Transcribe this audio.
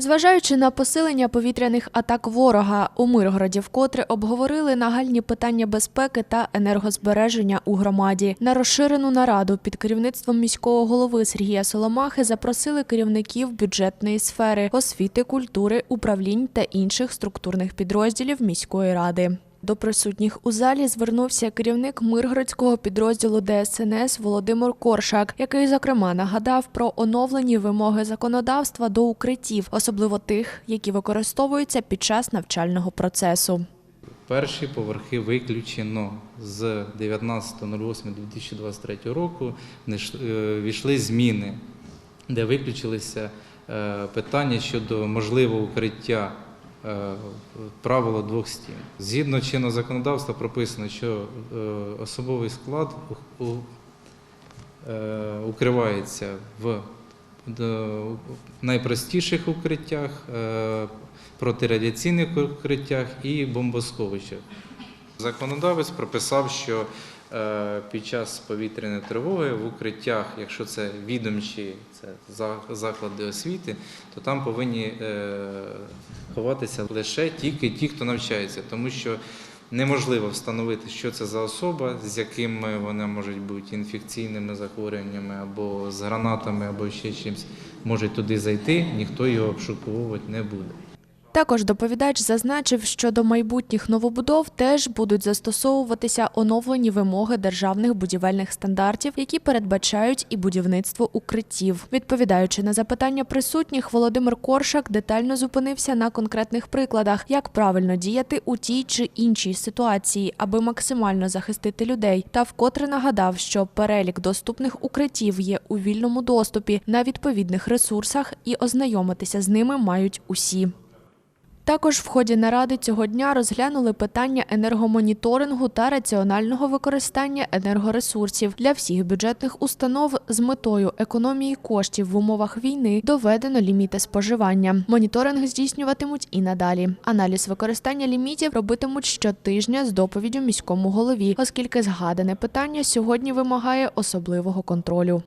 Зважаючи на посилення повітряних атак ворога, у Миргороді вкотре обговорили нагальні питання безпеки та енергозбереження у громаді. На розширену нараду під керівництвом міського голови Сергія Соломахи запросили керівників бюджетної сфери, освіти, культури, управлінь та інших структурних підрозділів міської ради. До присутніх у залі звернувся керівник Миргородського підрозділу ДСНС Володимир Коршак, який зокрема нагадав про оновлені вимоги законодавства до укриттів, особливо тих, які використовуються під час навчального процесу. Перші поверхи виключено з 19.08.2023 року е, війшли зміни, де виключилися е, питання щодо можливого укриття е, правила двох стін. Згідно чинного законодавства прописано, що е, особовий склад е, укривається в найпростіших укриттях, протирадіаційних укриттях і бомбосховищах. Законодавець прописав, що під час повітряної тривоги в укриттях, якщо це відомчі це заклади освіти, то там повинні е, ховатися лише тільки ті, хто навчається, тому що неможливо встановити, що це за особа, з якими вони можуть бути інфекційними захворюваннями або з гранатами, або ще чимось можуть туди зайти, ніхто його обшуковувати не буде. Також доповідач зазначив, що до майбутніх новобудов теж будуть застосовуватися оновлені вимоги державних будівельних стандартів, які передбачають і будівництво укриттів. Відповідаючи на запитання присутніх, Володимир Коршак детально зупинився на конкретних прикладах, як правильно діяти у тій чи іншій ситуації, аби максимально захистити людей, та вкотре нагадав, що перелік доступних укриттів є у вільному доступі на відповідних ресурсах, і ознайомитися з ними мають усі. Також в ході наради цього дня розглянули питання енергомоніторингу та раціонального використання енергоресурсів для всіх бюджетних установ з метою економії коштів в умовах війни доведено ліміти споживання. Моніторинг здійснюватимуть і надалі. Аналіз використання лімітів робитимуть щотижня з доповіддю міському голові, оскільки згадане питання сьогодні вимагає особливого контролю.